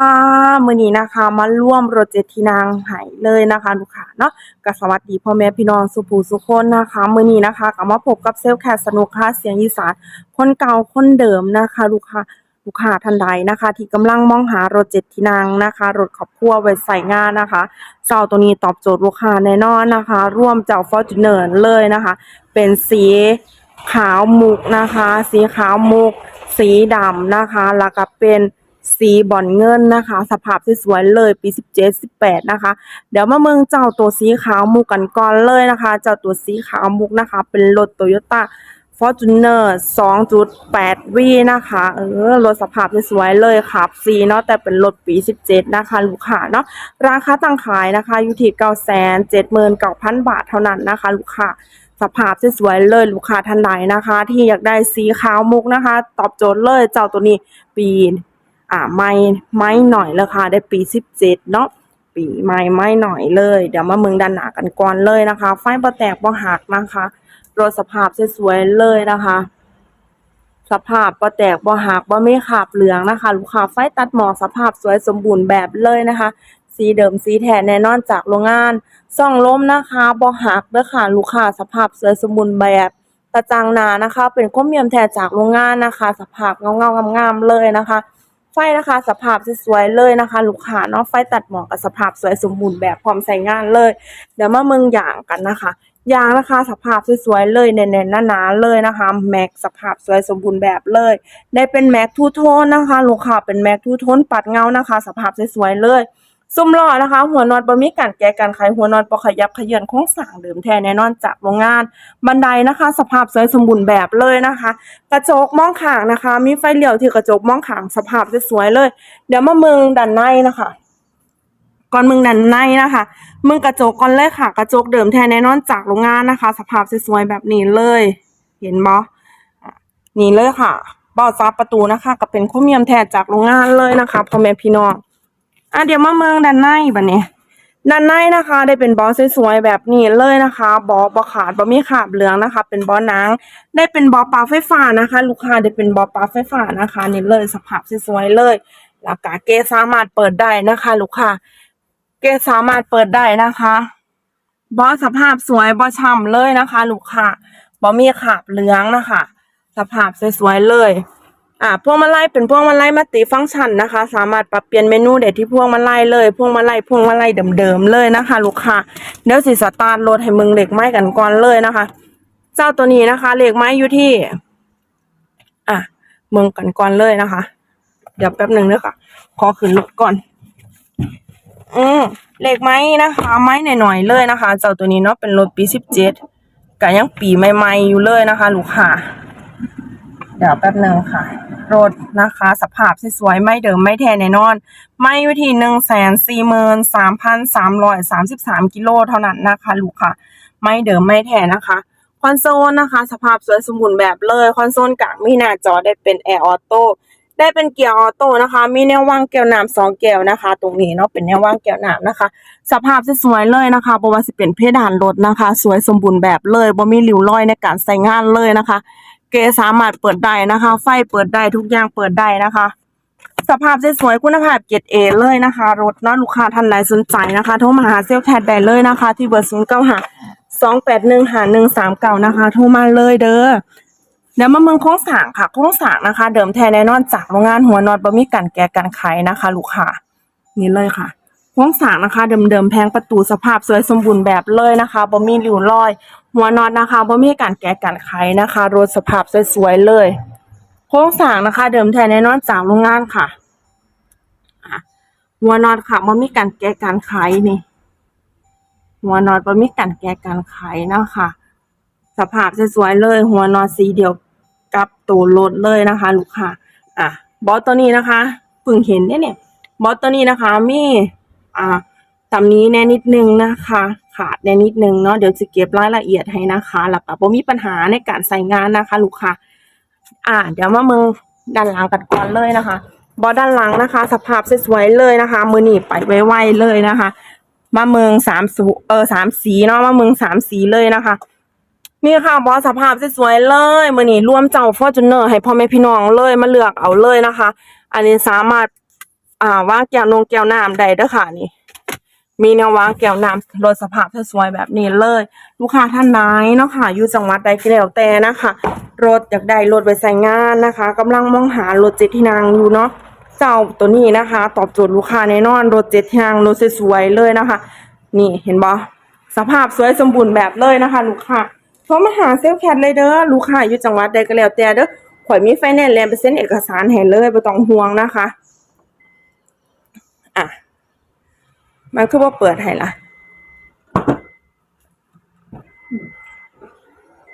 ค่ะมื้อนี้นะคะมาร่วมโรเจ็ดที่นั่งให้เลยนะคะลูกค้าเนาะก็สวัสดีพ่อแม่พี่น้องสุภูสุคนนะคะมื้อนี้นะคะก็มาพบกับเซลล์แคทสนุกค่ะเสียงอีสานคนเก่าคนเดิมนะคะ ลูกค้าลูกค้าท่านใดนะคะ ที่กำลังมองหารถเจ็ดที่นั่งนะคะรถครอบครัวไว้ใช้งานนะคะเจ้าตัวนี้ตอบโจทย์ลูกค้าแน่นอนนะคะ ร่วมเจ้า Fortuner เลยนะคะ เป็นสีขาวมุกนะคะ สีขาวมุก สีดำนะคะ แล้วก็เป็น สีบอลเงินนะคะ สภาพสวยๆเลยปี 17 18 นะคะ เดี๋ยวมาเมืองเจ้าตัวสีขาวมุกกันก่อนเลยนะคะ เจ้าตัวสีขาวมุกนะคะ เป็นรถ Toyota Fortuner 2.8 V นะคะ เออ รถสภาพสวยๆเลยครับสีเนาะ แต่เป็นรถปี 17 นะคะ ลูกค้าเนาะ ราคาตั้งขายนะคะ อยู่ที่ 979,000 บาทเท่านั้นนะคะ ลูกค้า สภาพสวยๆเลย ลูกค้าท่านใดนะคะ ที่อยากได้สีขาวมุกนะคะ ตอบโจทย์เลย เจ้าตัวนี้ปี อ่าไม่ไม่หน่อยเลยค่ะได้ปีสิบเจ็ดเนาะปีไม่ไม่หน่อยเลย เดี๋ยวมาเมืองดันหนากันก่อนเลยนะคะ ไฟบ่แตกบ่หักนะคะรถสภาพสวยๆเลยนะคะ สภาพบ่แตกบ่หักบ่มีขาบเหลืองนะคะ ลูกค้าไฟตัดหมอกสภาพสวยสมบูรณ์แบบเลยนะคะ สีเดิมสีแท้แน่นอนจากโรงงานส่องล้มนะคะบ่หักเด้อค่ะลูกค้าสภาพสวยสมบูรณ์แบบกระจังหนานะคะ เป็นโครเมียมแท้จากโรงงานนะคะ สภาพเงาๆงามๆเลยนะคะ ไฟนะคะสภาพสวยๆเลยนะคะ ลูกค้าเนาะไฟตัดหมอกกับสภาพสวยสมบูรณ์แบบพร้อมใช้งานเลย เดี๋ยวมาเมืองอย่างกันนะคะยางนะคะสภาพสวยๆเลยแน่นๆหนาๆเลยนะคะแม็กสภาพสวยสมบูรณ์แบบเลย ได้เป็นแม็กทูโทนนะคะ ลูกค้าเป็นแม็กทูโทนปัดเงานะคะ สภาพสวยๆเลย ซุ้มล้อนะคะ หัวนอตบ่มีการแก้การไขหัวนอตบ่ขยับเขยือนโครงสร้างเดิมแท้แน่นอนจากโรงงาน บันไดนะคะ สภาพสวยสมบูรณ์แบบเลยนะคะ กระจกมองข้างนะคะ มีไฟเลี้ยวที่กระจกมองข้างสภาพสวยเลย เดี๋ยวมาเมืองด้านในนะคะก่อนมึงด้านในนะคะ มึงกระจกก่อนเลยค่ะ กระจกเดิมแท้แน่นอนจากโรงงานนะคะ สภาพสวยๆแบบนี้เลย เห็นบ่อะนี่เลยค่ะเบาซับประตูนะคะ ก็เป็นโครเมียมแท้จากโรงงานเลยนะคะพ่อแม่พี่น้อง อะเดี๋ยวมาเมืองด้านในบัดนี้ด้านในนะคะได้เป็นบอสสวยๆแบบนี้เลยนะคะบอบอขาดบอมีขาบเหลืองนะคะ เป็นบอนังได้เป็นบอปลาไฟฟ้านะคะ ลูกค้าได้เป็นบอปลาไฟฟ้านะคะนี่เลยสภาพสวยๆเลยแล้วก็เกสามารถเปิดได้นะคะ ลูกค้าเกสามารถเปิดได้นะคะบอสภาพสวยบอช่ำเลยนะคะ ลูกค้าบอมีขาบเหลืองนะคะ สภาพสวยๆเลย อ่าพวงมาลัยเป็นพวงมาลัยมัลติฟังก์ชันนะคะ สามารถปรับเปลี่ยนเมนูได้ที่พวงมาลัยเลยพวงมาลัยพวงมาลัยเดิมๆเลยนะคะ ลูกค้าเดี๋ยวสิสตาร์ทรถให้มึงเหล็กไม้กันก่อนเลยนะคะ เจ้าตัวนี้นะคะเหล็กไม้อยู่ที่ อะมึงกันก่อนเลยนะคะ เดี๋ยวแป๊บหนึ่งเด้อค่ะ ขอขึ้นรถก่อน อืมเหล็กไม้นะคะ ไม้หน่อยๆเลยนะคะ เจ้าตัวนี้เนาะเป็นรถปีสิบเจ็ดก็ยังปีใหม่ๆอยู่เลยนะคะ ลูกค้า เดี๋ยวแป๊บหนึ่งค่ะ รถนะคะ สภาพสวยๆไม่เดิมไม่แท้แน่นอน ไม่อยู่ที่หนึ่งแสนสี่หมื่นสามพันสามร้อยสามสิบสามกิโลเท่านั้นนะคะ ลูกค่ะ ไม่เดิมไม่แท้นะคะคอนโซลนะคะ สภาพสวยสมบูรณ์แบบเลยคอนโซลกลางมีหน้าจอได้เป็นแอร์ออโต้ได้เป็นเกียร์ออโต้นะคะ มีแนววางแก้วน้ำสองแก้วนะคะ ตรงนี้เนาะเป็นแนววางแก้วน้ำนะคะ สภาพสวยเลยนะคะบ่ว่าสิเป็นเพดานรถนะคะ สวยสมบูรณ์แบบเลยบ่มีริ้วรอยในการใช้งานเลยนะคะ เกสามารถเปิดได้นะคะ ไฟเปิดได้ทุกอย่างเปิดได้นะคะ สภาพสวยๆคุณภาพเกรดเอเลยนะคะ รถเนาะลูกค้าท่านใดสนใจนะคะโทรมาหาเซลล์แคทได้เลยนะคะ ที่เบอร์ศูนย์เก้าห้าสองแปดหนึ่งหาหนึ่งสามเก้านะคะ โทรมาเลยเด้อเดี๋ยวมาเมืองโค้งสางค่ะโค้งสางนะคะ เดิมแท้แน่นอนจากโรงงานหัวนอดบะมีกันแก่กันไขนะคะ ลูกค้านี่เลยค่ะ โค้งสางนะคะ เดิมๆแพงประตูสภาพสวยสมบูรณ์แบบเลยนะคะบ่มีริ้วรอย หัวนอตนะคะบ่มีการแกะการไขนะคะรถสภาพสวยๆเลย โครงสางนะคะ เดิมแท้แน่นอนจากโรงงานค่ะหัวนอตค่ะบ่มีการแกะการไขนี่ หัวนอตบ่มีการแกะการไขนะคะ สภาพสวยๆเลย หัวนอตสีเดียวกับตัวรถเลยนะคะลูกค้าอะบอสตัวนี้นะคะเพิ่งเห็นเนี่ยเนี่ยบอสตัวนี้นะคะมี อ่าตำนี้แน่นิดนึงนะคะ ขาดแน่นิดนึงเนาะเดี๋ยวจะเก็บรายละเอียดให้นะคะแล้วก็บ่มีปัญหาในการใส่งานนะคะ ลูกค้าอ่า เดี๋ยวมาเมืองด้านหลังกันก่อนเลยนะคะบอด้านหลังนะคะ สภาพสวยๆเลยนะคะ มือหนีไปไวๆเลยนะคะ มาเมืองสามสูเออสามสีเนาะมาเมืองสามสีเลยนะคะนี่ค่ะบอสภาพสวยๆเลยมือนี้ร่วมเจ้าฟอร์จูเนอร์ให้พ่อแม่พี่น้องเลยมาเลือกเอาเลยนะคะ อันนี้สามารถ อ่าวางแก้วนงแก้วน้ำได้เด้อค่ะนี่ มีแนววางแก้วน้ำรถสภาพสวยแบบนี้เลย ลูกค้าท่านไหนเนาะค่ะอยู่จังหวัดใดก็แล้วแต่นะคะรถอยากได้รถไปใส่งานนะคะกำลังมองหารถเจ็ดที่นั่งอยู่เนาะเจ้าตัวนี้นะคะ ตอบโจทย์ลูกค้าแน่นอนรถเจ็ดที่นั่งรถสวยๆเลยนะคะ นี่เห็นบ่สภาพสวยสมบูรณ์แบบเลยนะคะ ลูกค้าโทรมาหาเซลลแคทเลยเด้อลูกค้าอยู่จังหวัดใดก็แล้วแต่เด้อข่อยมีไฟแนนซ์แลนด์ไปเซ็นต์เอกสารให้เลยบ่ต้องห่วงนะคะ อะ มันคือว่าเปิดให้ละ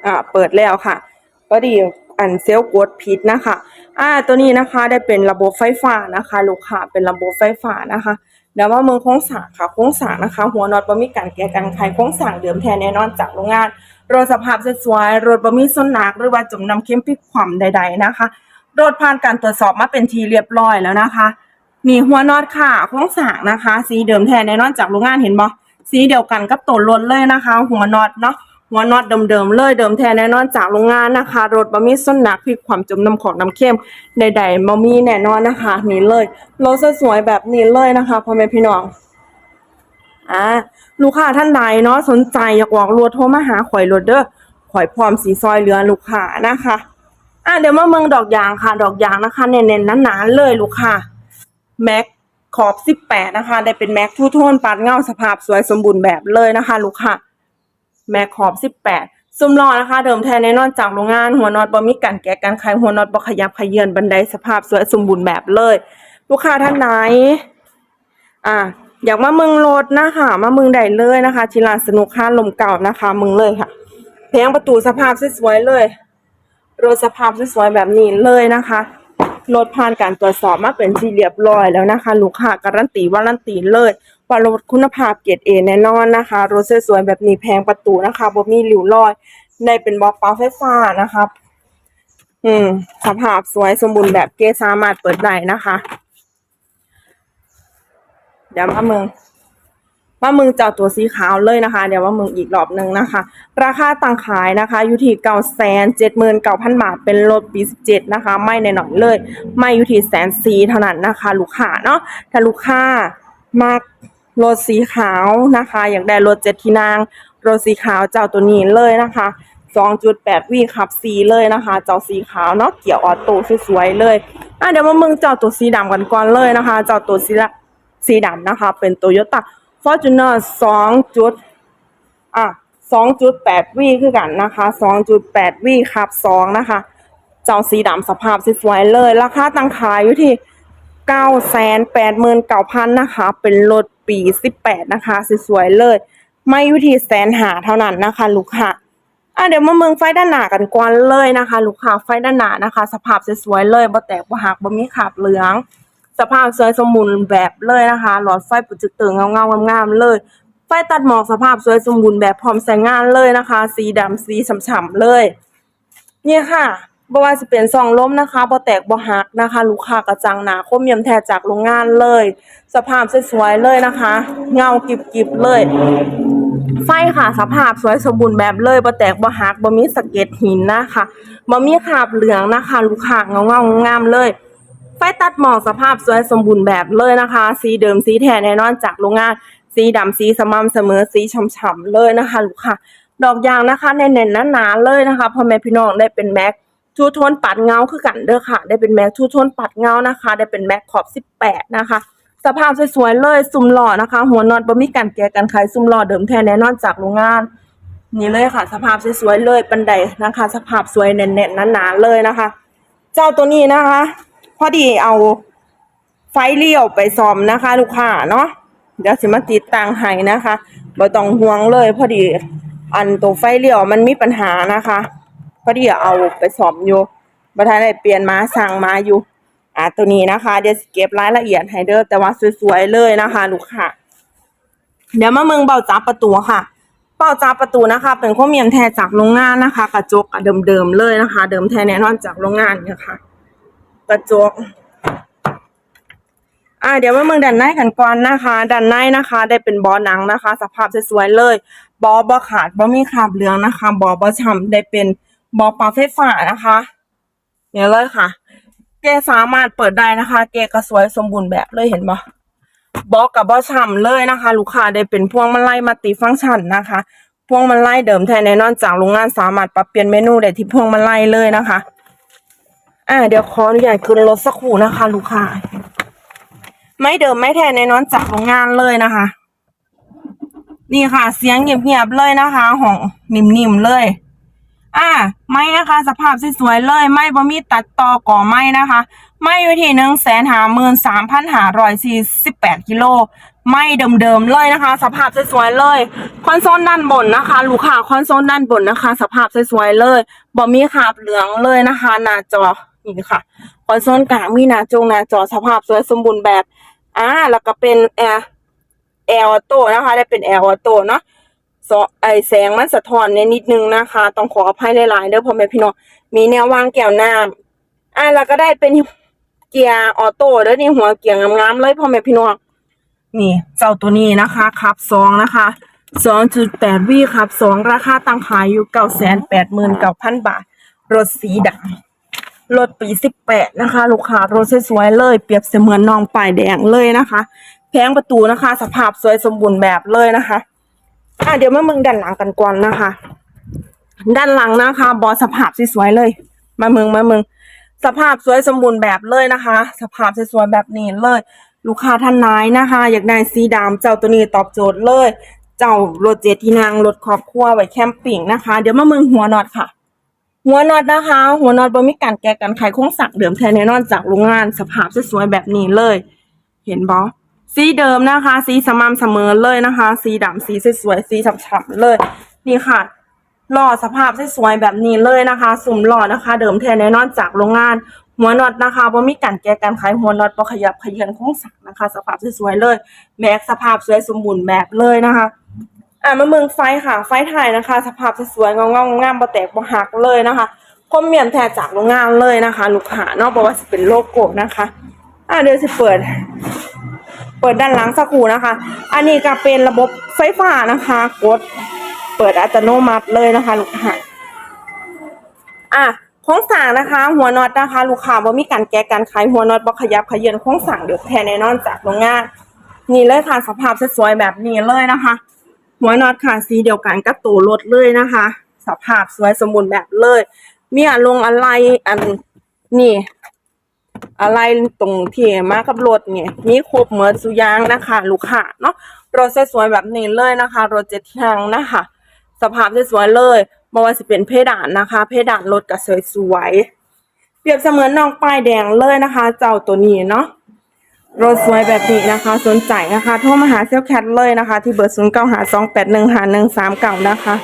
อ่าเปิดแล้วค่ะก็ดีอันเซลกดผิดนะคะอ่าตัวนี้นะคะได้เป็นระบบไฟฟ้านะคะ ลูกค้าเป็นระบบไฟฟ้านะคะเดี๋ยวมาเมืองโค้งสางค่ะโค้งสางนะคะ หัวน็อตบ่มีการแก้กันไขโค้งสางเดิมแท้แน่นอนจากโรงงานรถสภาพสวยรถบ่มีส้นหนักหรือว่าจมน้ำเค็มพิกความใด ๆนะคะ รถผ่านการตรวจสอบมาเป็นทีเรียบร้อยแล้วนะคะ นี่หัวนอตค่ะโครงสางนะคะ สีเดิมแท้แน่นอนจากโรงงานเห็นบ่สีเดียวกันกับตัวรถเลยนะคะ หัวนอตเนาะหัวนอตเดิมๆเลยเดิมแท้แน่นอนจากโรงงานนะคะ รถบ่มีส้นหนักพลิกความจมน้ำของน้ำเค็มใดๆบ่มีแน่นอนนะคะนี่เลยรถสวยๆแบบนี้เลยนะคะพ่อแม่พี่น้องอ่าลูกค้าท่านใดเนาะสนใจอยากออกรถโทรมาหาข่อยรถเด้อข่อยพร้อมสีซอยเหลือลูกค้านะคะอะเดี๋ยวมาเมืองดอกยางค่ะ ดอกยางนะคะเน้นๆหนาๆเลยลูกค้า แม็กขอบ 18 นะคะ ได้เป็นแม็กทูโทนปัดเงาสภาพสวยสมบูรณ์แบบเลยนะคะ ลูกค้าแม็กขอบ 18ซุ้มล้อนะคะ เดิมแท้แน่นอนจากโรงงานหัวน็อตบ่มีการแกะกันไขหัวน็อตบ่ขยับขยื่นบันไดสภาพสวยสมบูรณ์แบบเลย ลูกค้าท่านไหน อะอยากมาเมืองรถนะคะมาเมืองใดเลยนะคะที่ร้านสนุกค่าลมเก่านะคะเมืองเลยค่ะแพงประตูสภาพสวยๆเลยรถสภาพสวยๆแบบนี้เลยนะคะ รถผ่านการตรวจสอบมาเป็นที่เรียบร้อยแล้วนะคะ ลูกค้าการันตีวารันตีเลยว่ารถคุณภาพเกรดเอแน่นอนนะคะ รถสวยๆแบบนี้แพงประตูนะคะบ่มีหลิวรอยในเป็นบล็อกเปาไฟฟ้านะคะอืมสภาพสวยสมบูรณ์แบบเกรดสามารถเปิดได้นะคะ เดี๋ยวมาเมือง มาเมืองจ้าตัวสีขาวเลยนะคะ เดี๋ยวมาเมืองอีกรอบหนึ่งนะคะ ราคาต่างขายนะคะอยู่ที่เก้าแสนเจ็ดหมื่นเก้าพันบาทเป็นรถปีสิบเจ็ดนะคะ ไม่ในหน่อยเลย ไม่อยู่ที่แสนสีเท่านั้นนะคะ ลูกค้าเนาะถ้าลูกค้ามากรถสีขาวนะคะ อยากได้รถเจ็ดที่นางรถสีขาวเจ้าตัวนี้เลยนะคะ2.8วีขับสีเลยนะคะ เจ้าสีขาวเนาะเกี่ยวออโต้สวยๆเลยอะเดี๋ยวมาเมืองเจ้าตัวสีดำกันก่อนเลยนะคะ เจ้าตัวสีสีดำนะคะ เป็นโตโยต้า Toyota Fortuner 2จุดอะ2.8วีคือกันนะคะ2.8วีครับ2นะคะ เจ้าสีดำสภาพสวยเลย ราคาตั้งขายอยู่ที่989,000นแปดหมืนเก้าพันนะคะ เป็นรถปี18นะคะสวยเลย ไม่อยู่ที่แสนหาเท่านั้นนะคะ ลูกค้าอะเดี๋ยวมาเมืองไฟด้านหน้ากันก่อนเลยนะคะ ลูกค้าไฟด้านหน้านะคะ สภาพสวยๆเลยบ่แตกบ่หักบ่มีขาบเหลือง สภาพสวยสมบูรณ์แบบเลยนะคะ หลอดไฟปุจจุเตืองเงาๆงามๆเลย ไฟตัดหมอกสภาพสวยสมบูรณ์แบบพร้อมใช้งานเลยนะคะ สีดำสีฉ่ำๆเลย เนี่ยค่ะบว่าจะเป็นซองล้มนะคะบ่แตกบ่หักนะคะ ลูกค้ากระจังหนาคมเยี่ยมแท้จากโรงงานเลย สภาพสวยๆเลยนะคะ เงากิบๆเลย ไฟค่ะสภาพสวยสมบูรณ์แบบเลยบ่แตกบ่หักบ่มีสะเก็ดหินนะคะบ่มีคราบเหลืองนะคะ ลูกค้าเงาเงางามเลย ไฟตัดหมอกสภาพสวยสมบูรณ์แบบเลยนะคะ สีเดิมสีแท้แน่นอนจากโรงงาน สีดำสีสม่ำเสมอสีฉ่ำๆเลยนะคะลูกค้าดอกยางนะคะแน่นๆหนาๆเลยนะคะพ่อแม่พี่น้องได้เป็นแม็กทูโทนปัดเงาคือกันเด้อค่ะ ได้เป็นแม็กทูโทนปัดเงานะคะ ได้เป็นแม็กขอบ 18 นะคะ สภาพสวยๆเลยซุ่มหล่อนะคะ หัวนอตบ่มีการแกะกันไขซุ่มหล่อเดิมแท้แน่นอนจากโรงงาน นี่เลยค่ะ สภาพสวยๆเลยบันไดนะคะ สภาพสวยแน่นๆหนาๆเลยนะคะ เจ้าตัวนี้นะคะ พอดีเอาไฟเลี้ยวไปซ่อมนะคะ ลูกค้าเนาะเดี๋ยวสิมาติดตั้งให้นะคะบ่ต้องห่วงเลยพอดีอันตัวไฟเลี้ยวมันมีปัญหานะคะ พอดีเอาไปซ่อมอยู่บ่ทันได้เปลี่ยนมาสั่งมาอยู่อ่าตัวนี้นะคะ เดี๋ยวสเก็บรายละเอียดให้เด้อแต่ว่าสวยๆเลยนะคะ ลูกค้าเดี๋ยวมาเมืองเบาจับประตูค่ะ เบาจับประตูนะคะ เป็นข้อมียมแท้จากโรงงานนะคะ กระจกเดิมๆเลยนะคะ เดิมแท้แน่นอนจากโรงงานนี่ยค่ะ กระจก อ่าเดี๋ยวมาเมืองด้านในกันก่อนนะคะด้านในนะคะ ได้เป็นบอหนังนะคะ สภาพสวยๆเลย บอบ่ขาดบ่มีคราบเหลืองนะคะ บอบ่ฉ่ำได้เป็นบอปลาไฟฟ้านะคะเนี่ยเลยค่ะ เกสามารถเปิดได้นะคะ เกก็สวยสมบูรณ์แบบเลยเห็นบ่บอกกับบอฉ่ำเลยนะคะ ลูกค้าได้เป็นพวงมาลัยมัติฟังก์ชันนะคะพวงมาลัยเดิมแท้แน่นอนจากโรงงานสามารถปรับเปลี่ยนเมนูได้ที่พวงมาลัยเลยนะคะ อ่า เดี๋ยวขออนุญาตขึ้นรถสักครู่นะคะ ลูกค้าไม่เดิมไม่แท้แน่นอนจากโรงงานเลยนะคะ นี่ค่ะ เสียงเงียบๆเลยนะคะของนิ่มๆเลย อ่า ไม่นะคะ สภาพสวยๆเลย ไม่บ่มีตัดต่อก่อไม่นะคะ ไม่อยู่ที่หนึ่งแสนหาหมื่นสามพันหาร้อยสี่สิบแปดกิโลไม่เดิมๆเลยนะคะ สภาพสวยๆเลย คอนโซลด้านบนนะคะ ลูกค้าคอนโซลด้านบนนะคะ สภาพสวยๆเลยบ่มีขาบเหลืองเลยนะคะ หน้าจอ นี่ค่ะคอนโซลกลางมีหน้าจงหน้าจอสภาพสวยสมบูรณ์แบบอ่าแล้วก็เป็นแอร์แอร์ออโต้นะคะ ได้เป็นแอร์ออโต้เนาะสอไอแสงมันสะท้อนในนิดนึงนะคะ ต้องขออภัยหลายๆเด้อพ่อแม่พี่น้องมีแนววางแก้วน้ำอ่าแล้วก็ได้เป็นเกียร์ออโต้เด้อนี่หัวเกียร์งามๆเลยพ่อแม่พี่น้องนี่เจ้าตัวนี้นะคะครับสองนะคะสองจุดแปดวีครับสองราคาตั้งขายอยู่เก้าแสนแปดหมื่นเก้าพันบาท รถสีดำ รถปีสิบแปดนะคะ ลูกค้ารถสวยๆเลย เปรียบเสมือนน้องป้ายแดงเลยนะคะแผงประตูนะคะ สภาพสวยสมบูรณ์แบบเลยนะคะ อะเดี๋ยวมามึงด้านหลังกันก่อนนะคะ ด้านหลังนะคะ บอสภาพสวยๆเลย มามึงมามึงสภาพสวยสมบูรณ์แบบเลยนะคะ สภาพสวยๆแบบนี้เลย ลูกค้าท่านไหนนะคะ อยากได้สีดำเจ้าตัวนี้ตอบโจทย์เลย เจ้ารถเจ็ดที่นั่งรถครอบครัวไว้แคมปิ้งนะคะ เดี๋ยวมามึงหัวน็อตค่ะ หัวน็อตนะคะ หัวน็อตบ่มีการแก้กันไขโครงสักเดิมแท้แน่นอนจากโรงงานสภาพสวยๆแบบนี้เลย เห็นบอสีเดิมนะคะ สีสม่ำเสมอเลยนะคะ สีดำสีสวยๆสีฉ่ำๆเลย นี่ค่ะหล่อสภาพสวยๆแบบนี้เลยนะคะ สุ่มหล่อนะคะ เดิมแท้แน่นอนจากโรงงาน หัวน็อตนะคะบ่มีการแก้กันไขหัวน็อตบ่ขยับขยือนโครงสักนะคะ สภาพสวยๆเลย แม็กสภาพสวยสมบูรณ์แบบเลยนะคะ อะมาเมืองไฟค่ะ ไฟไทยนะคะ สภาพสวยๆงองๆงามๆบ่แตกบ่หักเลยนะคะคมเมียนแท้จากโรงงานเลยนะคะลูกค้านอกบอกว่าจะเป็นโลโก้นะคะ อะเดี๋ยวจะเปิด เปิดด้านหลังสักครู่นะคะ อันนี้ก็เป็นระบบไฟฟ้านะคะ กด เปิดอัตโนมัติเลยนะคะลูกค้าอะโครงสร้างนะคะ หัวน็อตนะคะ ลูกค้าบ่มีการแก้การขายหัวน็อตบ่ขยับขยืนโครงสร้างเดือดแท้แน่นอนจากโรงงานนี่เลยค่ะสภาพสวยๆแบบนี้เลยนะคะ หัวน็อตค่ะสีเดียวกันกับตัวรถเลยนะคะ สภาพสวยสมบูรณ์แบบเลย มีอะลงอะไรอันนี่ อะไรตรงที่มากับรถเนี่ยมีครบเหมือนสุยางนะคะ ลูกค้าเนาะรถสวยๆแบบนี้เลยนะคะ รถเจ็ดที่นั่งนะคะ สภาพสวยๆเลยไม่ว่าจะเป็นเพดานนะคะ เพดานรถก็สวยๆเปรียบเสมือนน้องป้ายแดงเลยนะคะ เจ้าตัวนี้เนาะ รถสวยแบบนี้นะคะ สนใจนะคะโทรมาหาเซลแคทเลยนะคะ ที่เบอร์ศูนย์เก้าหาสองแปดหนึ่งหาหนึ่งสามเก้านะคะ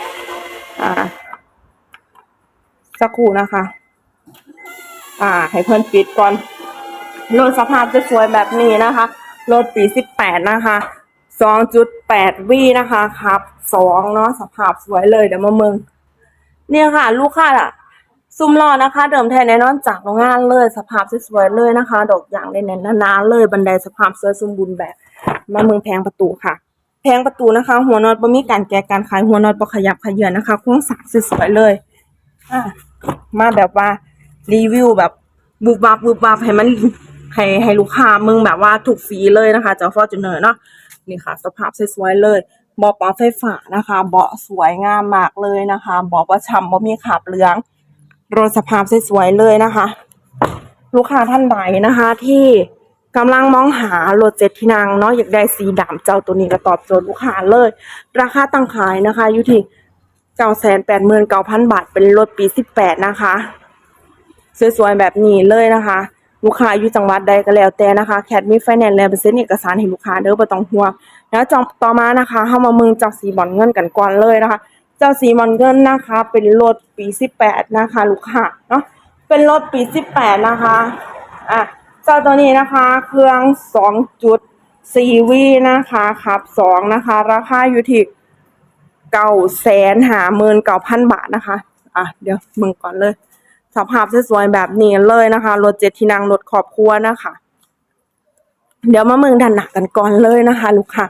อ่า สักครู่นะคะ อ่า ให้เพื่อนปิดก่อนรถสภาพจะสวยแบบนี้นะคะรถปีสิบแปดนะคะสองจุดแปดวีนะคะครับสองเนาะสภาพสวยเลยเดี๋ยวมาเมืองเนี่ยค่ะ ลูกค้าอะ ซุ่มรอนะคะ เดิมแท้แน่นอนจากโรงงานเลย สภาพสวยๆเลยนะคะ ดอกยางได้แน่นนาๆเลยบันไดสภาพสวยสมบูรณ์แบบมาเมืองแพงประตูค่ะ แพงประตูนะคะ หัวน็อตบ่มีการแก้การขายหัวนอตบ่ขยับขยื่นนะคะโครงสางสวยๆเลยอะมาแบบว่ารีวิวแบบบุบบับบุบบับให้มันให้ให้ลูกค้ามึงแบบว่าถูกฟรีเลยนะคะเจ้าฟอร์จูเนอร์เนาะนี่ค่ะ สภาพสวยๆเลยเบาะปรับไฟฟ้านะคะ เบาะสวยงามมากเลยนะคะเบาะประช่ำบ่มีขาบเหลือง รถสภาพสวยๆเลยนะคะ ลูกค้าท่านใดนะคะ ที่กำลังมองหารถเจ็ดที่นั่งเนาะอยากได้สีดำเจ้าตัวนี้ก็ตอบโจทย์ลูกค้าเลย ราคาตั้งขายนะคะอยู่ที่เก้าแสนแปดหมื่นเก้าพันบาทเป็นรถปีสิบแปดนะคะ สวยๆแบบนี้เลยนะคะ ลูกค้าอยู่จังหวัดใดก็แล้วแต่นะคะแคทมีไฟแนนซ์และเป็นเซ็นเอกสารให้ลูกค้าเด้อบ่ต้องห่วงแล้วจองต่อมานะคะเฮามาเมืองจ้าสีบอลเงินกันก่อนเลยนะคะ เจ้าสีบอลเงินนะคะ เป็นรถปี18นะคะลูกค้าเนาะเป็นรถปี18นะคะอะเจ้าตัวนี้นะคะ เครื่อง2.4วีนะคะครับ2นะคะ ราคาอยู่ที่เก้าแสนหาหมื่นเก้าพันบาทนะคะ อะ เดี๋ยวมึงก่อนเลย สภาพสวยๆแบบนี้เลยนะคะ รถเจ็ดที่นั่งรถครอบครัวนะคะ เดี๋ยวมาเมืองด้านหน้ากันก่อนเลยนะคะ ลูกค้า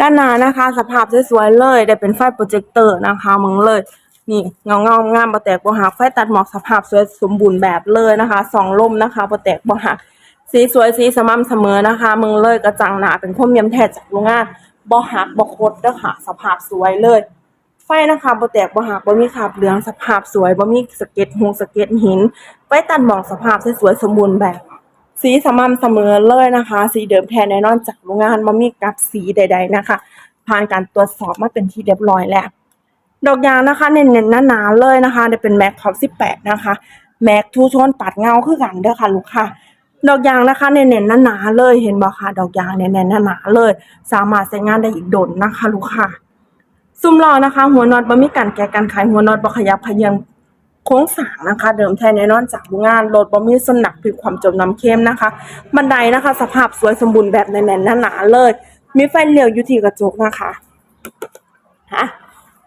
ด้านหน้านะคะ สภาพสวยๆเลย ได้เป็นไฟโปรเจคเตอร์นะคะมึงเลย นี่เงาเงางามบ่แตกบ่หักไฟตัดหมอกสภาพสวยสมบูรณ์แบบเลยนะคะสองล่มนะคะบ่แตกบ่หักสีสวยสีสม่ำเสมอนะคะมึงเลยกระจังหนาเป็นพรมเยี่ยมแท้จากโรงงานบ่หักบ่คดเด้อค่ะสภาพสวยเลย ไฟนะคะบ่แตกบ่หักบ่มีคราบเหลืองสภาพสวยบ่มีสะเก็ดหงสะเก็ดหิน ไฟตัดหมอกสภาพสวยสมบูรณ์แบบ สีสม่ำเสมอเลยนะคะ สีเดิมแท้แน่นอนจากโรงงานบ่มีกัดสีใด ๆนะคะ ผ่านการตรวจสอบมาเป็นที่เรียบร้อยแล้ว ดอกยางนะคะ เน้นๆหนาๆเลยนะคะจะเป็นแม็กท็อป18นะคะแม็กทูโทนปัดเงาคือกันเด้อค่ะลูกค้าดอกยางนะคะเน้นๆหนาๆเลยเห็นบ่คะดอกยางเน้นๆหนาๆเลย สามารถใช้งานได้อีกโดนนะคะ ลูกค้าซุ่มล้อนะคะ หัวน็อตบ่มีการแก้กันไขหัวน็อตบ่ขยับขยือง โค้งสางนะคะ เดิมแท้แน่นอนจากโรงงานรถบ่มีส่วนหนักผิวความจมน้ำเข้มนะคะ บันไดนะคะ สภาพสวยสมบูรณ์แบบแน่นๆหนาๆเลย มีไฟเลี้ยวอยู่ที่กระจกนะคะฮะ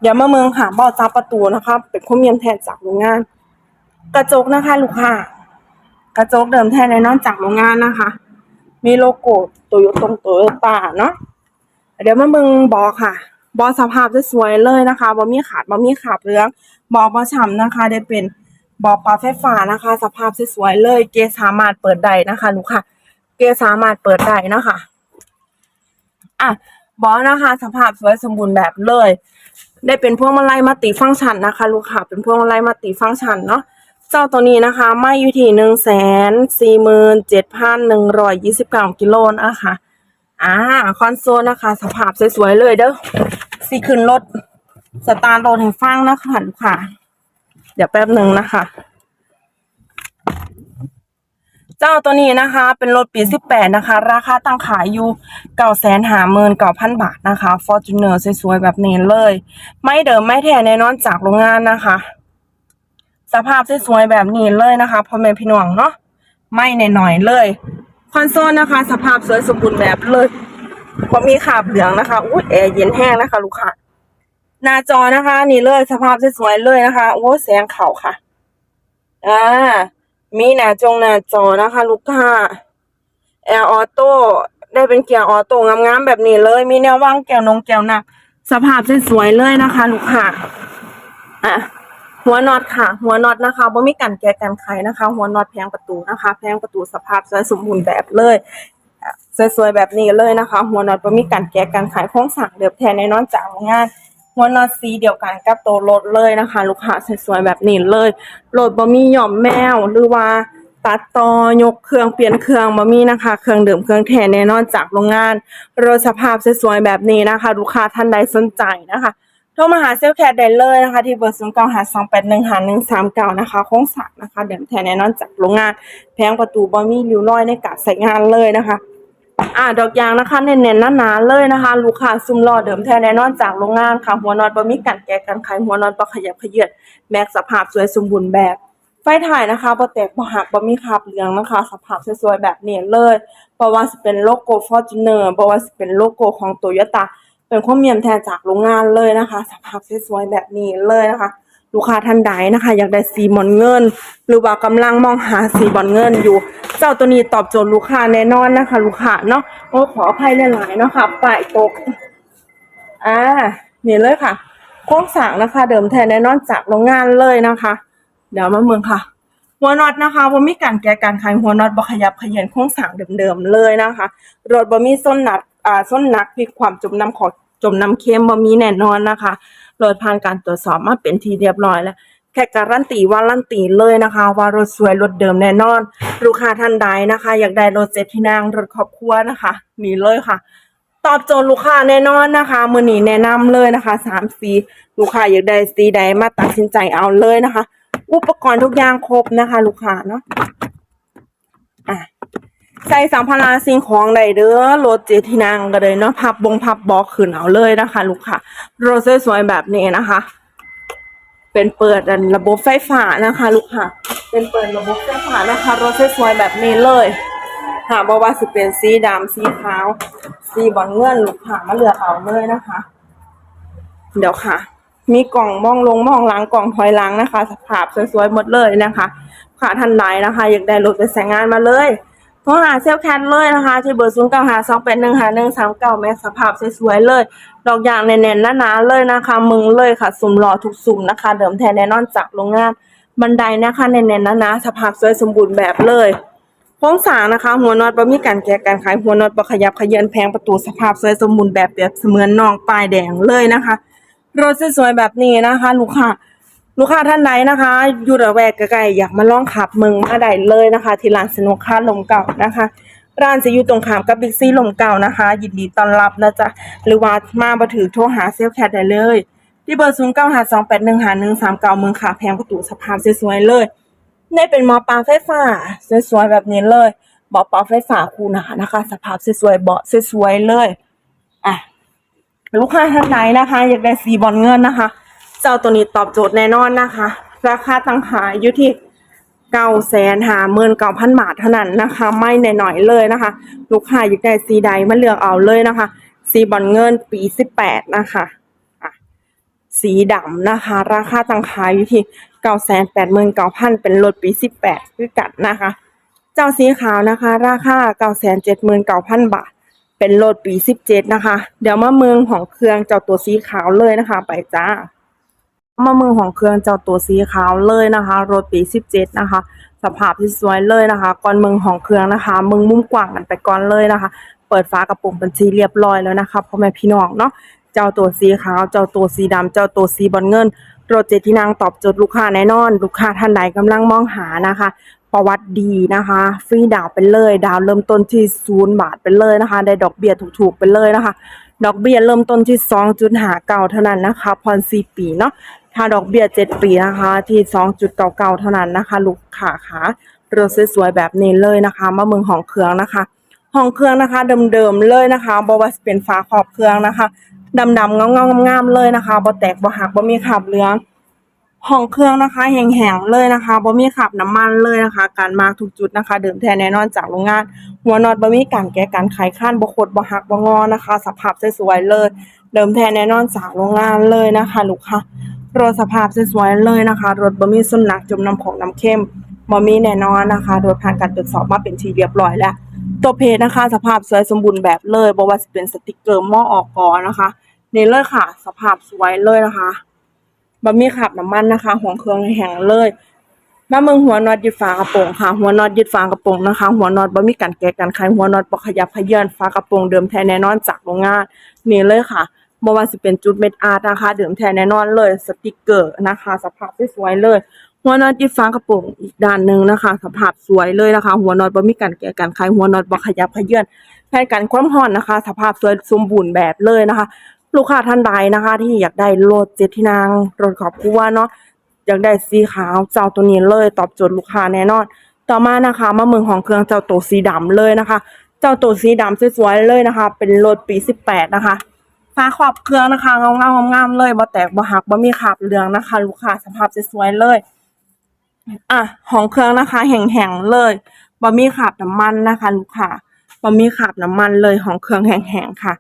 เดี๋ยวมาเมืองค่ะบ่อจ้าประตูนะคะ เป็นข้อมียมแทนจากโรงงาน กระจกนะคะ ลูกค้ากระจกเดิมแทนในนอกจากโรงงานนะคะ มีโลโก้โตโยตรงตโยต้าเนาะเดี๋ยวมาเมืองบอค่ะ บอสภาพจะสวยเลยนะคะบอมีขาดบอมีขาบเรืองบอบอฉ่ำนะคะ ได้เป็นบอปลาไฟฟ้านะคะ สภาพสวยเลย เกสามารถเปิดได้นะคะลูกค้าเกสามารถเปิดได้นะคะอะบอนะคะ สภาพสวยสมบูรณ์แบบเลย ได้เป็นพวงมาลัยมัลติฟังก์ชันนะคะ ลูกค้าเป็นพวงมาลัยมัลติฟังก์ชันเนาะเจ้าตัวนี้นะคะไม่อยู่ที่หนึ่งแสนสี่หมื่นเจ็ดพันหนึ่งร้อยยี่สิบเก้ากิโลนะคะ อ่าคอนโซลนะคะ สภาพสวยๆเลยเด้อสีขึ้นรถสตาร์ทรถให้ฟังนะคะค้าเดี๋ยวแป๊บหนึ่งนะคะ เจ้าตัวนี้นะคะ เป็นรถปี18นะคะ ราคาตั้งขายอยู่9แสนหาหมื่นเก้าพันบาทนะคะ Fortuner สวยๆแบบนี้เลย ไม่เดิมไม่แท้แน่นอนจากโรงงานนะคะ สภาพสวยๆแบบนี้เลยนะคะพ่อแม่พี่น้องเนาะไม่หน่อยๆเลย คอนโซลนะคะ สภาพสวยสมบูรณ์แบบเลยพอมีขาบเหลืองนะคะอุ้ยแอร์เย็นแห้งนะคะ ลูกค้าหน้าจอนะคะ นี่เลยสภาพสวยๆเลยนะคะโอ้แสงเข่าค่ะอ่ามีหน้าจงหน้าจอนะคะ ลูกค้าแอร์ออโต้ได้เป็นเกียร์ออโต้งามๆแบบนี้เลย มีแนวว่างแก้วนงแก้วหนักสภาพสวยๆเลยนะคะ ลูกค้าอะ หัวน็อตค่ะ หัวน็อตนะคะบ่มีกันแกะกันไขนะคะ หัวน็อตแพงประตูนะคะ แพงประตูสภาพสวยสมบูรณ์แบบเลยสวยๆแบบนี้เลยนะคะ หัวน็อตบ่มีกันแกะกันไขโครงสร้างเดิมแท้แน่นอนจากโรงงานหัวน็อตสีเดียวกันกับตัวรถเลยนะคะ ลูกค้าสวยๆแบบนี้เลยรถบ่มีหย่อมแมวหรือว่าตัดต่อยกเครื่องเปลี่ยนเครื่องบ่มีนะคะ เครื่องเดิมเครื่องแท้แน่นอนจากโรงงานรถสภาพสวยๆแบบนี้นะคะ ลูกค้าท่านใดสนใจนะคะ โทรมาหาเซลแคทได้เลยนะคะที่เบอร์0 9 5 2 8 1 5 1 3 9นะคะโค้งสักนะคะเดิมแท้แน่นอนจากโรงงาน แพงประตูบ่มีริ้วรอยในการใส่งานเลยนะคะอ่าดอกยางนะคะเน้นๆหนาๆเลยนะคะ ลูกค้าซุ่มล้อเดิมแท้แน่นอนจากโรงงานค่ะ หัวนอตบ่มีกันแกะกันไขหัวน็อตบ่ขยับขยือนแม็กสภาพสวยสมบูรณ์แบบ ไฟถ่ายนะคะบ่แตกบ่หักบ่มีคาบเหลืองนะคะ สภาพสวยๆแบบนี้เลยเพราะว่าสิเป็นโลโก้ Fortuner บ่ว่าสิเป็นโลโก้ของ Toyota เป็นข้อมียมแทนจากโรงงานเลยนะคะสภาพสวยๆแบบนี้เลยนะคะ ลูกค้าท่านใดนะคะ อยากได้สีบอลเงิน หรือว่ากำลังมองหาสีบอลเงินอยู่ เจ้าตัวนี้ตอบโจทย์ลูกค้าแน่นอนนะคะ ลูกค้าเนาะโอ้ขออภัยหลายๆเนาะค่ะป้ายตกอ่านี่เลยค่ะโครงสางนะคะ เดิมแท้แน่นอนจากโรงงานเลยนะคะ เดี๋ยวมาเมืองค่ะ หัวน็อตนะคะบ่มีการแก้การคลายหัวน็อตบขยับขยือนโครงสางเดิมๆเลยนะคะรถบ่มีส้นหนัก อ่าส้นหนักพลิกความจมน้ำขอจมน้ำเค็มบ่มีแน่นอนนะคะรถผ่านการตรวจสอบมาเป็นทีเรียบร้อยแล้วแค่การันตีว่ารันตีเลยนะคะ ว่ารถสวยรถเดิมแน่นอน ลูกค้าท่านใดนะคะ อยากได้รถเจ็ดที่นั่งรถครอบครัวนะคะนี่เลยค่ะ ตอบโจทย์ลูกค้าแน่นอนนะคะมือหนีแนะนำเลยนะคะสามสีลูกค้าอยากได้สีใดมาตัดสินใจเอาเลยนะคะ อุปกรณ์ทุกอย่างครบนะคะ ลูกค้าเนาะ ใส่สัมภาระสิ่งของใดเด้อรถเจดที่นั่งก็เลยเนาะพับบงพับบอกขึ้นเอาเลยนะคะ ลูกค้ารถสวยๆแบบนี้นะคะ เป็นเปิดระบบไฟฟ้านะคะ ลูกค้าเป็นเปิดระบบไฟฟ้านะคะรถสวยๆแบบนี้เลยค่ะบอกว่าสิเป็นสีดำสีขาว สีบอลเงินลูกค้ามาเลือกเอาเลยนะคะ เดี๋ยวค่ะ มีกล่องมองลงมองหล้างกล่องถอยหล้างนะคะสภาพสวยๆหมดเลยนะคะ ค่ะท่านใดนะคะ อยากได้รถไปใช้งานมาเลย โทรหาเซลแคทเลยนะคะที่เบอร์ศูนย์เก้าหาสองแปดหนึ่งหาหนึ่งสามเก้าแม็กสภาพสวยๆเลย ดอกยางแน่นๆหนาๆเลยนะคะ มึงเลยค่ะ สุ่มหล่อทุกสุ่มนะคะ เดิมแท้แน่นอนจากโรงงาน บันไดนะคะแน่นๆหนาๆสภาพสวยสมบูรณ์แบบเลยโครงสางนะคะ หัวน็อตบ่มีการแก้การขายหัวน็อตบ่ขยับขยือนแพงประตูสภาพสวยสมบูรณ์แบบแบบเสมือนนองป้ายแดงเลยนะคะรถสวยๆแบบนี้นะคะลูกค้า ลูกค้าท่านใดนะคะ อยู่ระแวกใกล้ๆอยากมาลองขับเมืองมาได้เลยนะคะ ที่ร้านสนุกค่าลมเก่านะคะ ร้านจะอยู่ตรงข้ามกับบิ๊กซีลมเก่านะคะ ยินดีต้อนรับนะจ๊ะหรือว่ามาบ่ถือโทรหาเซลแคทได้เลย ที่เบอร์0 9 5 2 8 1 5 1 3 9เก่าเมืองขาแพงประตูสภาพสวยๆเลยได้เป็นมอปลาไฟฟ้าสวยๆแบบนี้เลยเบาะปลาไฟฟ้าคูหนานะคะ สภาพสวยๆเบาะสวยๆเลยอะลูกค้าท่านไหนนะคะ อยากได้สีบอลเงินนะคะ เจ้าตัวนี้ตอบโจทย์แน่นอนนะคะ ราคาตั้งขายอยู่ที่เก้าแสนหาหมื่นเก้าพันบาทเท่านั้นนะคะ ไม่หน่อยๆเลยนะคะ ลูกค้าอยากได้สีใดมาเลือกเอาเลยนะคะสีบอลเงินปีสิบแปดนะคะอะสีดำนะคะ ราคาตั้งขายอยู่ที่เก้าแสนแปดหมื่นเก้าพันเป็นรถปีสิบแปดคือกันนะคะ เจ้าสีขาวนะคะ ราคาเก้าแสนเจ็ดหมื่นเก้าพันบาท เป็นรถปีสิบเจ็ดนะคะ เดี๋ยวมาเมืองของเครื่องเจ้าตัวสีขาวเลยนะคะ ไปจ้า มามือของเครื่องเจ้าตัวสีขาวเลยนะคะ รถปี 17 นะคะ สภาพที่สวยเลยนะคะ ก่อนมึงของเครื่องนะคะ มึงมุมกว้างกันไปก่อนเลยนะคะ เปิดฝากระโปรงบัญชีเรียบร้อยแล้วนะคะพ่อแม่พี่น้องเนาะ เจ้าตัวสีขาว เจ้าตัวสีดำเจ้าตัวสีบอลเงิน รถเจ็ดที่นั่งตอบโจทย์ลูกค้าแน่นอน ลูกค้าท่านใดกำลังมองหานะคะ ประวัติดีนะคะ ฟรีดาวไปเลย ดาวเริ่มต้นที่ศูนย์บาทไปเลยนะคะ ได้ดอกเบี้ยถูกๆไปเลยนะคะ ดอกเบี้ยเริ่มต้นที่2.59เท่านั้นนะคะผ่อน4ปีเนาะ ถ้าดอกเบี้ย7ปีนะคะที่2.99เท่านั้นนะคะ ลูกค้าค่ะรถสวยๆแบบนี้เลยนะคะ มาเมืองห้องเครื่องนะคะห้องเครื่องนะคะ เดิมๆเลยนะคะบ่ว่าเป็นฝาขอบเครื่องนะคะดำๆเงาๆงามๆเลยนะคะบ่แตกบ่หักบ่มีคราบเหลืองห้องเครื่องนะคะแห้งๆเลยนะคะบ่มีคราบน้ำมันเลยนะคะ การมาร์กทุกจุดนะคะ เดิมแท้แน่นอนจากโรงงาน หัวน็อตบ่มีการแก้การไขข้านบ่คดบ่หักบ่งอนะคะสภาพสวยๆเลย เดิมแท้แน่นอนจากโรงงานเลยนะคะ ลูกค้า รถสภาพสวยๆเลยนะคะ รถบ่มีสุนัขจมน้ำของน้ำเค็มบ่มีแน่นอนนะคะรถผ่านการตรวจสอบมาเป็นทีเรียบร้อยแล้ว ตัวเพจนะคะ สภาพสวยสมบูรณ์แบบเลยบ่ว่าสิเป็นสติกเกอร์หม้อออกกอนะคะนี่เลยค่ะ สภาพสวยเลยนะคะบ่มีขับน้ำมันนะคะหัวเครื่องแห้งเลยมาเมืองหัวน็อตยึดฝากระโปรงค่ะ หัวน็อตยึดฝากระโปรงนะคะ หัวน็อตบ่มีการแกะกันไขหัวน็อตบ่ขยับขยื่นฝากระโปรงเดิมแท้แน่นอนจากโรงงานนี่เลยค่ะ บ่ว่าสิเป็นจุดเม็ดอาร์ตนะคะ เดิมแท้แน่นอนเลยสติกเกอร์นะคะสภาพสวยๆเลย หัวน็อตยึดฝากระโปรงอีกด้านหนึ่งนะคะ สภาพสวยเลยนะคะ หัวนอตบ่มีการแกะกันไขหัวนอตบ่ขยับขยื่นแทนการความร้อนนะคะ สภาพสวยสมบูรณ์แบบเลยนะคะ ลูกค้าท่านใดนะคะ ที่อยากได้รถเจ็ดที่นั่งรถครอบครัวเนาะอยากได้สีขาวเจ้าตัวนี้เลย ตอบโจทย์ลูกค้าแน่นอน ต่อมานะคะมาเมืองของเครื่องเจ้าตัวสีดำเลยนะคะ เจ้าตัวสีดำสวยๆเลยนะคะ เป็นรถปี 18 นะคะาขอบเครื่องนะคะเงาๆงามเลยบ่แตกบ่หักบ่มีคราบเหลืองนะคะ ลูกค้าสภาพสวยๆเลย อะของเครื่องนะคะ แห้งๆเลยบ่มีคราบน้ำมันนะคะ ลูกค้าบ่มีคราบน้ำมันเลยของเครื่องแห้งๆค่ะ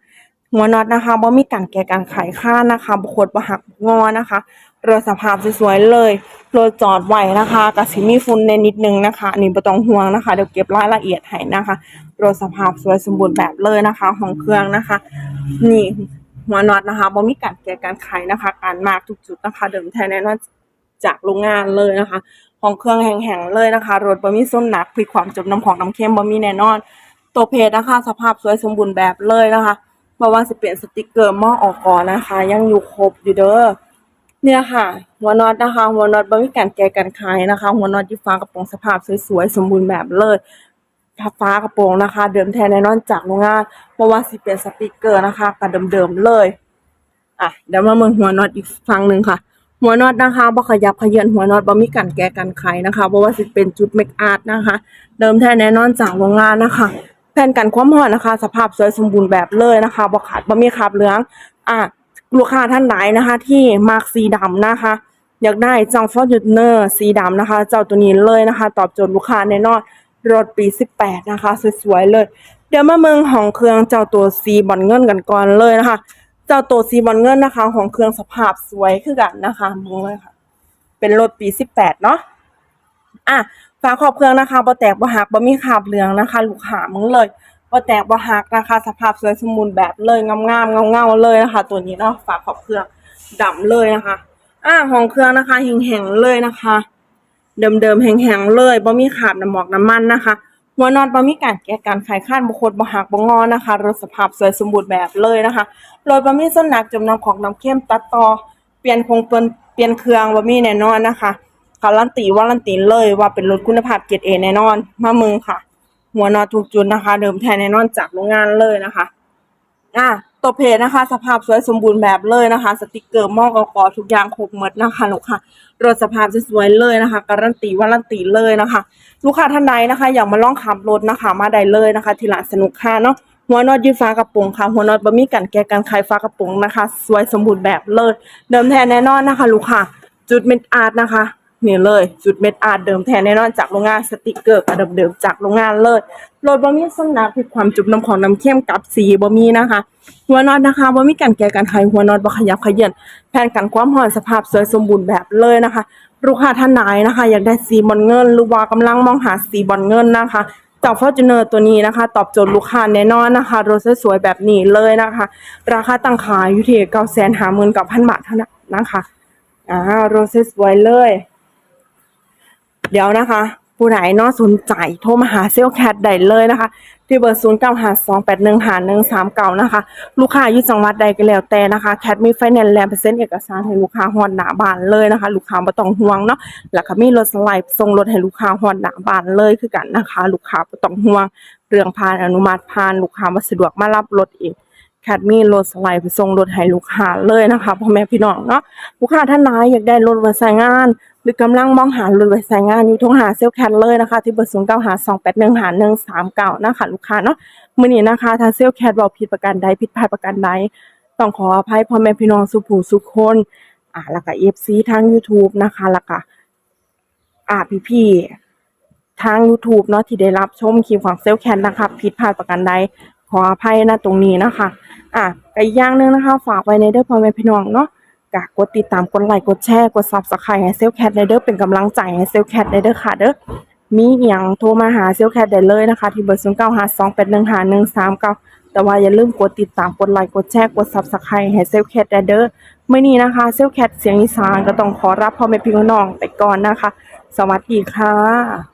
หัวน็อตนะคะบ่มีการแกการไขข้านะคะบ่คดบ่หักงอนะคะเรถสภาพสวยๆเลยรถจอดไว้นะคะก็สิมีฝุ่นในนิดนึงนะคะนนี้บ่ต้องห่วงนะคะเดี๋ยวเก็บรายละเอียดให้นะคะรถสภาพสวยสมบูรณ์แบบเลยนะคะ ของเครื่องนะคะ นี่ หัวน็อตนะคะบ่มีการแกะการไขนะคะ การมากทุกจุดนะคะ เดิมแท้แน่นอนจากโรงงานเลยนะคะ ของเครื่องแห้งๆเลยนะคะ รถบ่มีส้นหนักพลิกความจมน้ำของน้ำเค็มบ่มีแน่นอน ตัวเพจนะคะ สภาพสวยสมบูรณ์แบบเลยนะคะเพราะว่าสิเปลี่ยนสติกเกอร์หม้อออกก่อนนะคะ ยังอยู่ครบอยู่เด้อเนี่ยค่ะ หัวน็อตนะคะ หัวน็อตบ่มีการแกะกันคายนะคะ หัวน็อตที่ฟ้ากระโปรงสภาพสวยๆสมบูรณ์แบบเลย ฟ้ากระโปรงนะคะ เดิมแท้แน่นอนจากโรงงานเพราะว่าสิเปลี่ยนสติกเกอร์นะคะกับเดิมๆเลยอะเดี๋ยวมาเมืองหัวน็อตอีกฝั่งหนึ่งค่ะ หัวน็อตนะคะบ่ขยับขยืนหัวน็อตบ่มีการแก้กันไขนะคะเพราะว่าสิเป็นจุดเมคอาร์ตนะคะ เดิมแท้แน่นอนจากโรงงานนะคะแผ่นกันความร้อนนะคะ สภาพสวยสมบูรณ์แบบเลยนะคะบ่ขาดบ่มีคราบเหลืองอะลูกค้าท่านไหนนะคะ ที่มาร์กสีดำนะคะ อยากได้จังฟอร์จูเนอร์สีดำนะคะ เจ้าตัวนี้เลยนะคะ ตอบโจทย์ลูกค้าแน่นอน รถปี 18 นะคะ สวยๆเลย เดี๋ยวมาเมืองของเครื่องเจ้าตัวสีบอลเงินกันก่อนเลยนะคะ เจ้าตัวสีบอลเงินนะคะ ของเครื่องสภาพสวยคือกันนะคะมึงเลยค่ะ เป็นรถปี 18 เนาะอะฝาขอบเครื่องนะคะบ่แตกบ่หักบ่มีคราบเหลืองนะคะ ลูกค้ามึงเลยบ่แตกบ่หักนะคะ สภาพสวยสมบูรณ์แบบเลยงามๆเงาๆเลยนะคะ ตัวนี้เนาะฝาขอบเครื่องดำเลยนะคะ อ่าห้องเครื่องนะคะแห้งๆเลยนะคะ เดิมๆแห้งๆเลยบ่มีขาบน้ำหมอกน้ำมันนะคะหัวนอตบ่มีการแก้การไขข้านบ่คดบ่หักบ่งอนะคะรถสภาพสวยสมบูรณ์แบบเลยนะคะรถบ่มีส้นหนักจมน้ำของน้ำเข้มตัดต่อเปลี่ยนคงเปลี่ยนเปลี่ยนเครื่องบ่มีแน่นอนนะคะการันตีว่ารันตีเลยว่าเป็นรถคุณภาพเกรด A แน่นอนมามึงค่ะ หัวนอตทุกจุดนะคะ เดิมแท้แน่นอนจากโรงงานเลยนะคะ อะ ตัวเพจนะคะ สภาพสวยสมบูรณ์แบบเลยนะคะ สติกเกอร์มอกกอทุกอย่างครบหมดนะคะลูกค้ารถสภาพสวยเลยนะคะ การันตีวารันตีเลยนะคะ ลูกค้าท่านใดนะคะ อยากมาลองขับรถนะคะ มาได้เลยนะคะ ที่ร้านสนุกค่ะเนาะหัวน็อตยืดฟ้ากระโปรงค่ะ หัวน็อตบะมีกันแกกันไขฟ้ากระโปรงนะคะ สวยสมบูรณ์แบบเลยเดิมแท้แน่นอนนะคะ ลูกค้าจุดเม็ดอาร์ตนะคะ นี่เลยจุดเม็ดอาร์ตเดิมแท้แน่นอนจากโรงงานสติกเกอร์กับเดิมจากโรงงานเลยโรถบะมีส้นหนักผิดความจุบน้ำของน้ำเข้มกับสีบะมีนะคะ หัวนอตนะคะบ่มีการแก้กันไขหัวนอตบ่ขยับขยือนแผ่นกันความร้อนสภาพสวยสมบูรณ์แบบเลยนะคะ ลูกค้าท่านไหนนะคะ อยากได้สีบอลเงินหรือว่ากำลังมองหาสีบอลเงินนะคะจ้าฟอร์จูเนอร์ตัวนี้นะคะ ตอบโจทย์ลูกค้าแน่นอนนะคะรถสวยๆแบบนี้เลยนะคะ ราคาตั้งขายอยู่ที่959,000บาทเท่านั้นนะคะอ่ารถสวยเลย เดี๋ยวนะคะ ผู้ใดเนอสนใจโทรมาหาเซลแคทได้เลยนะคะ ที่เบอร์0 9 5 2 8 1 5 1 3 9นะคะ ลูกค้าอยู่จังหวัดใดก็แล้วแต่นะคะแคทมีไฟแนนซ์แลนด์เปอร์เซ็นต์เอกสารให้ลูกค้าฮอดหนาบานเลยนะคะ ลูกค้าบ่ต้องห่วงเนาะแล้วก็มีรถสไลด์ส่งรถให้ลูกค้าฮอดหนาบานเลยคือกันนะคะ ลูกค้าบ่ต้องห่วงเรื่องผ่านอนุมัติผ่านลูกค้าบ่สะดวกมารับรถเองแคทมีรถสไลด์ไปส่งรถให้ลูกค้าเลยนะคะพ่อแม่พี่น้องเนาะลูกค้าท่านใดอยากได้รถไว้ใช้งาน หรือกำลังมองหาหรถไว้ใช้งานอยู่ทรหาเซลลแคทเลยนะคะ ที่เบอร์0 9 5 2 8 1 5 1 3 9นะคะลูกค้าเนาะมื้อนี้นะคะทางเซลลแคทบอกผิดประกันใดผิดพลาดประกันใดต้องขออภัยพ่อแม่พี่น้องสุผู้สุขคน อ่าแล้วก็ FC ทาง YouTube นะคะแล้วก็อ่าพี่ๆทาง YouTube เนาะที่ได้รับชมคลิปของเซลแคนนะคะผิดพลาดประกันใดขออภัยนะตรงนี้นะคะ อะก็อีกอย่างหนึงนะคะ ฝากไว้ในเด้อพ่อแม่พี่น้องเนาะ กกดติดตามกดไลค์กดแชร์กด Subscribe ให้เซลแคทเด้อเป็นกำลังใจให้เซลแคทเด้อค่ะเด้อมีอย่างโทรมาหาเซลแคทได้เลยนะคะ ที่เบอร์0 9 5 2 8 1 5 1 3 9แต่ว่าอย่าลืมกดติดตามกดไลค์กดแชร์กด Subscribe ให้เซลแคทได้เด้อมื้อนี้นะคะเซลแคทเสียงอีสานก็ต้องขอรับพ่อแม่พี่น้องไปก่อนนะคะ สวัสดีค่ะ